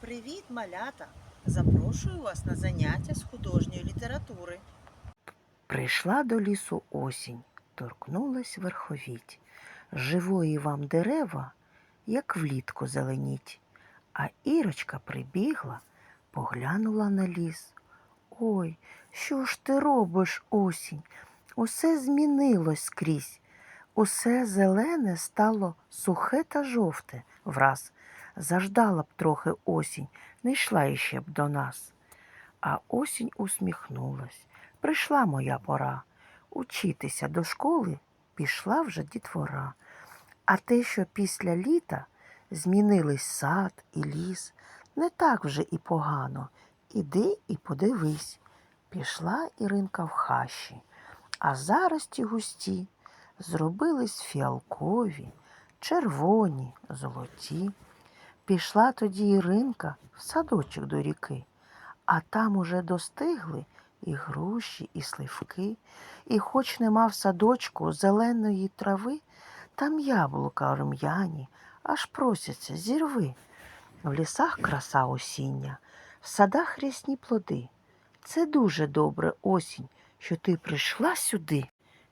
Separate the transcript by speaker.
Speaker 1: Привіт, малята! Запрошую вас на заняття з художньої літератури.
Speaker 2: Прийшла до лісу осінь, торкнулась верховіть. Живої вам дерева, як влітку зеленіть. А Ірочка прибігла, поглянула на ліс. Ой, що ж ти робиш, осінь? Усе змінилось скрізь. Усе зелене стало сухе та жовте враз. Заждала б трохи осінь, не йшла іще б до нас. А осінь усміхнулась. Прийшла моя пора. Учитися до школи пішла вже дітвора. А те, що після літа змінились сад і ліс, не так вже і погано. Іди і подивись. Пішла Іринка в хащі, а зараз ті густі зробились фіалкові, червоні, золоті. Пішла тоді Іринка в садочок до ріки, а там уже достигли і груші, і сливки, і хоч нема в садочку зеленої трави, там яблука рум'яні, аж просяться зірви. В лісах краса осіння, в садах рясні плоди. Це дуже добре осінь, що ти прийшла сюди.